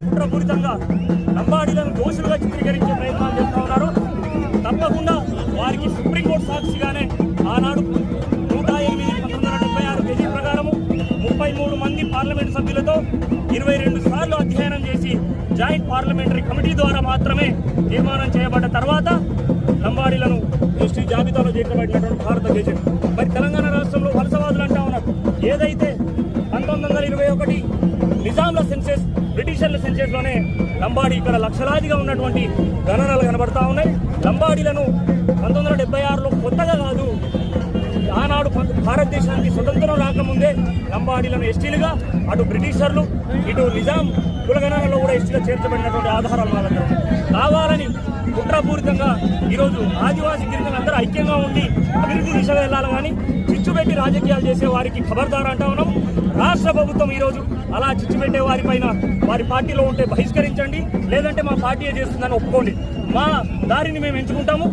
కుట్రపూరితంగా లంబాడీలను దోషులుగా చిత్రీకరించే ప్రయత్నాలు చేస్తూ ఉన్నారు. తప్పకుండా వారికి సుప్రీంకోర్టు సాక్షిగానే ఆనాడు నూట ఎనిమిది పంతొమ్మిది వందల డెబ్బై ఆరు గెజీ ప్రకారము ముప్పై మూడు మంది పార్లమెంట్ సభ్యులతో ఇరవై రెండు సార్లు అధ్యయనం చేసి జాయింట్ పార్లమెంటరీ కమిటీ ద్వారా మాత్రమే తీర్మానం చేయబడ్డ తర్వాత లంబాడీలను దృష్టి జాబితాలో చేర్చబడినటువంటి భారతదేశం మరి తెలంగాణ రాష్ట్రంలో వలసవాదులు అంటా ఉన్నారు. ఏదైతే పంతొమ్మిది వందల ఇరవై ఒకటి నిజాంల సెన్సెస్ బ్రిటిషర్ల సెన్సెస్లోనే లంబాడి లంబాడీ ఇక్కడ లక్షలాదిగా ఉన్నటువంటి గణనలు కనబడతా ఉన్నాయి. లంబాడీలను పంతొమ్మిది వందల డెబ్బై ఆరులో కొత్తగా కాదు ఆనాడు భారతదేశానికి స్వతంత్రం రాకముందే లంబాడీలను ఎస్టీలుగా అటు బ్రిటిషర్లు ఇటు నిజాం కులగణాలలో కూడా ఎస్టీలో చేర్చబడినటువంటి ఆధారాలు మా దగ్గర కావాలని కుట్రపూరితంగా ఈరోజు ఆదివాసీ గిరిజనులందరూ ఐక్యంగా ఉండి అభివృద్ధి దిశగా వెళ్ళాలి కానీ చిచ్చుపెట్టి రాజకీయాలు చేసే వారికి ఖబర్దార్ అంటా ఉన్నాం. రాష్ట్ర ప్రభుత్వం ఈరోజు అలా చిచ్చుపెట్టే వారిపైన వారి పైన వారి పార్టీలో ఉంటే బహిష్కరించండి లేదంటే మా పార్టీ చేస్తుందని ఒప్పుకోండి. మా దారిని మేము ఎంచుకుంటాము.